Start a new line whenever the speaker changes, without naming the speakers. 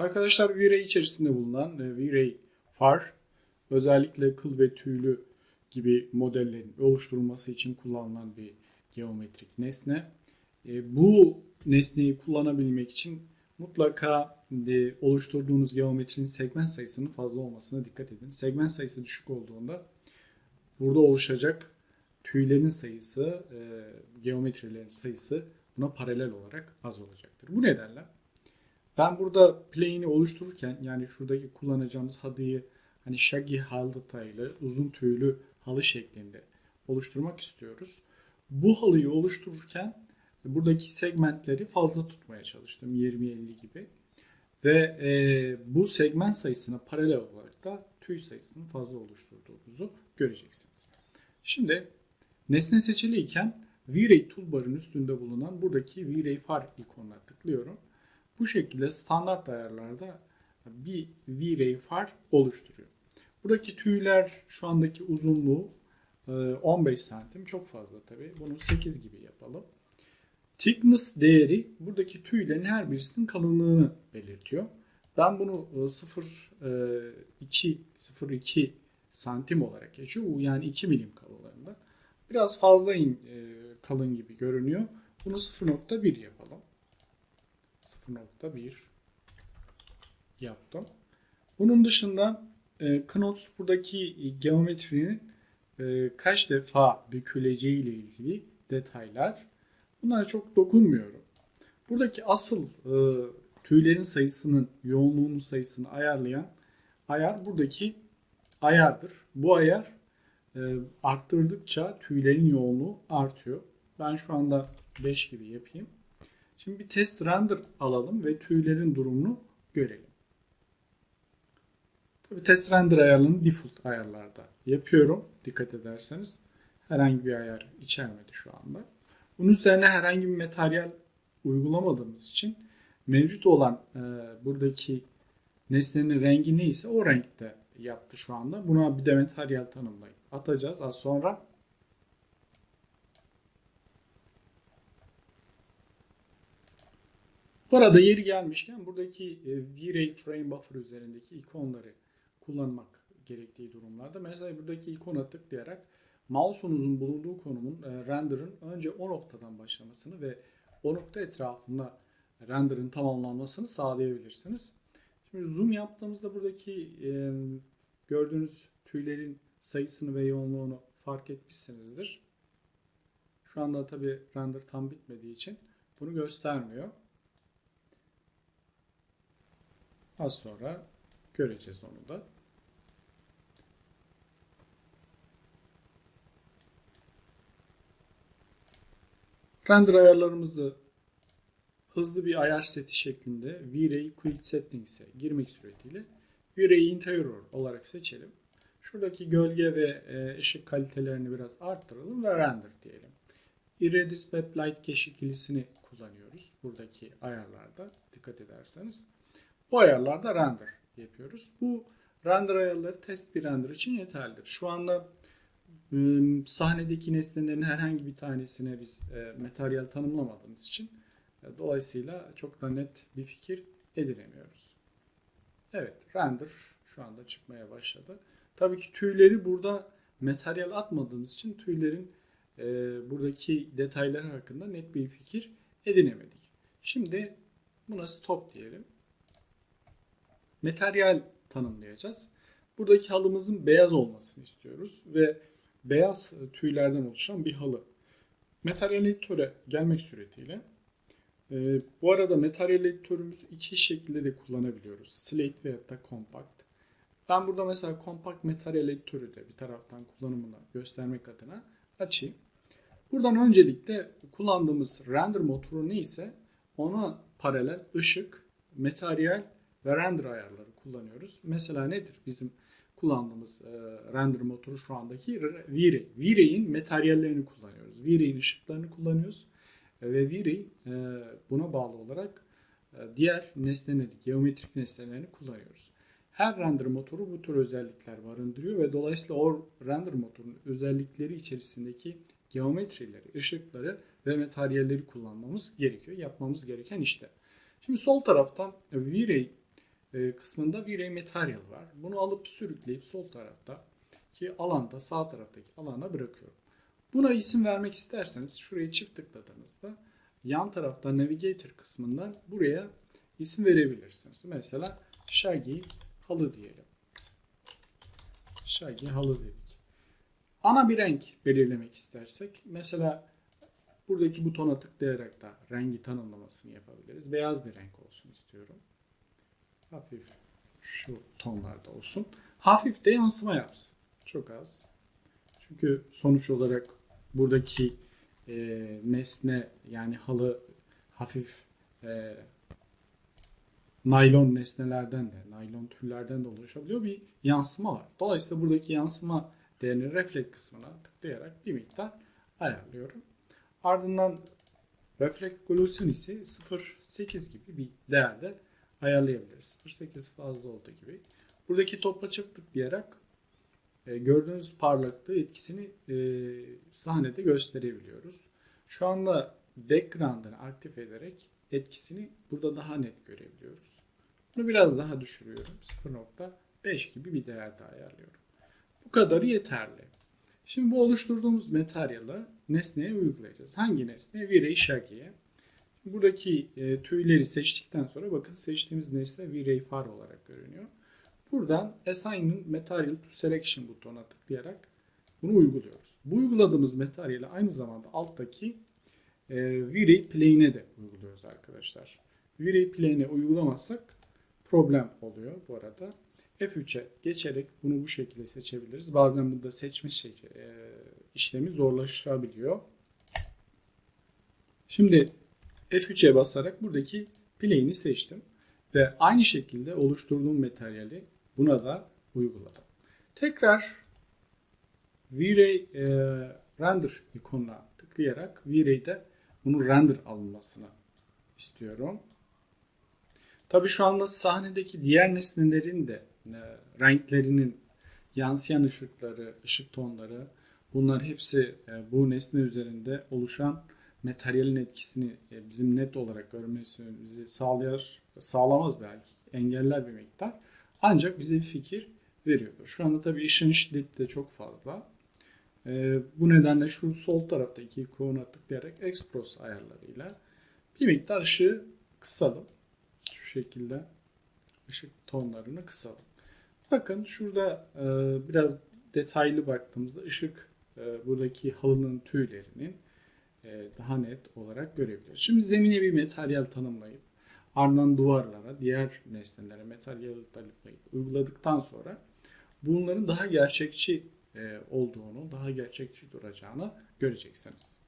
Arkadaşlar V-Ray içerisinde bulunan e, V-Ray far özellikle kıl ve tüylü gibi modellerin oluşturulması için kullanılan bir geometrik nesne. E, Bu nesneyi kullanabilmek için mutlaka e, oluşturduğunuz geometrinin segment sayısının fazla olmasına dikkat edin. Segment sayısı düşük olduğunda burada oluşacak tüylerin sayısı, geometrilerin sayısı buna paralel olarak az olacaktır. Bu nedenle ben burada plane'i oluştururken yani şuradaki kullanacağımız halıyı hani shaggy halı detaylı, uzun tüylü halı şeklinde oluşturmak istiyoruz. Bu halıyı oluştururken buradaki segmentleri fazla tutmaya çalıştım 20-50 gibi. Ve e, bu segment sayısına paralel olarak da tüy sayısının fazla oluşturduğumuzu göreceksiniz. Şimdi nesne seçiliyken V-Ray toolbar'ın üstünde bulunan buradaki V-Ray far ikonuna tıklıyorum. Bu şekilde standart ayarlarda bir V-Ray far oluşturuyor. Buradaki tüyler şu andaki uzunluğu e, 15 santim çok fazla tabi. Bunu 8 gibi yapalım. Thickness değeri buradaki tüylerin her birisinin kalınlığını belirtiyor. Ben bunu e, 0.2 0.2 santim olarak geçiyor. Yani 2 milim kalınlığında. Biraz fazla in, e, kalın gibi görünüyor. Bunu 0.1 yapalım. 0.1 yaptım. Bunun dışında e, Knots buradaki geometrinin e, kaç defa büküleceği ile ilgili detaylar. Bunlara çok dokunmuyorum. Buradaki asıl e, tüylerin sayısının, yoğunluğunun sayısını ayarlayan ayar buradaki ayardır. Bu ayar e, arttırdıkça tüylerin yoğunluğu artıyor. Ben şu anda 5 gibi yapayım. Şimdi bir test render alalım ve tüylerin durumunu görelim. Tabii test render ayarlarını default ayarlarda yapıyorum. Dikkat ederseniz herhangi bir ayar içermedi şu anda. Bunun üzerine herhangi bir materyal uygulamadığımız için mevcut olan e, buradaki nesnenin rengi neyse o renkte yaptı şu anda. Buna bir de materyal tanımlayıp atacağız az sonra. Bu arada yeri gelmişken buradaki e, V-Ray Frame Buffer üzerindeki ikonları kullanmak gerektiği durumlarda mesela buradaki ikona tıklayarak mouse'unuzun bulunduğu konumun e, render'ın önce o noktadan başlamasını ve o nokta etrafında render'ın tamamlanmasını sağlayabilirsiniz. Şimdi zoom yaptığımızda buradaki e, gördüğünüz tüylerin sayısını ve yoğunluğunu fark etmişsinizdir. Şu anda tabi render tam bitmediği için bunu göstermiyor. Az sonra göreceğiz onu da. Render ayarlarımızı hızlı bir ayar seti şeklinde V-Ray Quick Settings'e girmek suretiyle V-Ray Interior olarak seçelim. Şuradaki gölge ve e, ışık kalitelerini biraz arttıralım ve render diyelim. Iridis Web Light Cache ikilisini kullanıyoruz buradaki ayarlarda dikkat ederseniz. Bu ayarlarda render yapıyoruz. Bu render ayarları test bir render için yeterlidir. Şu anda e, sahnedeki nesnelerin herhangi bir tanesine biz e, materyal tanımlamadığımız için e, dolayısıyla çok da net bir fikir edinemiyoruz. Evet render şu anda çıkmaya başladı. Tabii ki tüyleri burada materyal atmadığımız için tüylerin e, buradaki detayları hakkında net bir fikir edinemedik. Şimdi buna stop diyelim. Materyal tanımlayacağız. Buradaki halımızın beyaz olmasını istiyoruz ve beyaz tüylerden oluşan bir halı. Materyal editöre gelmek suretiyle e, bu arada materyal editörümüzü iki şekilde de kullanabiliyoruz. Slate veya da compact. Ben burada mesela compact materyal editörü de bir taraftan kullanımını göstermek adına açayım. Buradan öncelikle kullandığımız render motoru neyse ona paralel ışık, materyal ve render ayarları kullanıyoruz. Mesela nedir bizim kullandığımız e, render motoru şu andaki V-Ray. V-Ray'in materyallerini kullanıyoruz. V-Ray'in ışıklarını kullanıyoruz. E, ve V-Ray e, buna bağlı olarak diğer nesneleri, geometrik nesnelerini kullanıyoruz. Her render motoru bu tür özellikler barındırıyor ve dolayısıyla o render motorunun özellikleri içerisindeki geometrileri, ışıkları ve materyalleri kullanmamız gerekiyor. Yapmamız gereken işte. Şimdi sol taraftan V-Ray kısmında V-Ray Material var. Bunu alıp sürükleyip sol tarafta ki alanda sağ taraftaki alana bırakıyorum. Buna isim vermek isterseniz şuraya çift tıkladığınızda yan tarafta Navigator kısmından buraya isim verebilirsiniz. Mesela Shaggy halı diyelim. Shaggy halı dedik. Ana bir renk belirlemek istersek mesela buradaki butona tıklayarak da rengi tanımlamasını yapabiliriz. Beyaz bir renk olsun istiyorum. Hafif şu tonlarda olsun. Hafif de yansıma yapsın. Çok az. Çünkü sonuç olarak buradaki e, nesne yani halı hafif e, naylon nesnelerden de, naylon türlerden de oluşabiliyor bir yansıma var. Dolayısıyla buradaki yansıma değerini reflect kısmına tıklayarak bir miktar ayarlıyorum. Ardından reflect glossiness'i 0.8 gibi bir değerde ayarlayabiliriz. 0.8 fazla olduğu gibi. Buradaki topla çift tıklayarak e, gördüğünüz parlaklığı etkisini e, sahnede gösterebiliyoruz. Şu anda background'ını aktif ederek etkisini burada daha net görebiliyoruz. Bunu biraz daha düşürüyorum. 0.5 gibi bir değerde ayarlıyorum. Bu kadarı yeterli. Şimdi bu oluşturduğumuz materyali nesneye uygulayacağız. Hangi nesne? V-Ray Shaggy'ye. Buradaki e, tüyleri seçtikten sonra bakın seçtiğimiz nesne V-Ray far olarak görünüyor. Buradan Assign Material to Selection butonuna tıklayarak bunu uyguluyoruz. Bu uyguladığımız materyali aynı zamanda alttaki e, V-Ray Plane'e de uyguluyoruz arkadaşlar. V-Ray Plane'e uygulamazsak problem oluyor bu arada. F3'e geçerek bunu bu şekilde seçebiliriz. Bazen burada seçme şey, e, işlemi zorlaşabiliyor. Şimdi F3'e basarak buradaki plane'i seçtim. Ve aynı şekilde oluşturduğum materyali buna da uyguladım. Tekrar V-Ray e, render ikonuna tıklayarak V-Ray'de bunu render alınmasını istiyorum. Tabi şu anda sahnedeki diğer nesnelerin de e, renklerinin yansıyan ışıkları, ışık tonları bunlar hepsi e, bu nesne üzerinde oluşan materyalin etkisini e, bizim net olarak görmemizi sağlayar, sağlamaz belki, engeller bir miktar. Ancak bize bir fikir veriyordur. Şu anda tabii ışığın şiddeti de çok fazla. E, bu nedenle şu sol tarafta iki ikona tıklayarak Expros ayarlarıyla bir miktar ışığı kısalım. Şu şekilde ışık tonlarını kısalım. Bakın şurada e, biraz detaylı baktığımızda ışık e, buradaki halının tüylerinin daha net olarak görebiliyoruz. Şimdi zemine bir materyal tanımlayıp ardından duvarlara, diğer nesnelere materyal tanımlayıp uyguladıktan sonra bunların daha gerçekçi e, olduğunu, daha gerçekçi duracağını göreceksiniz.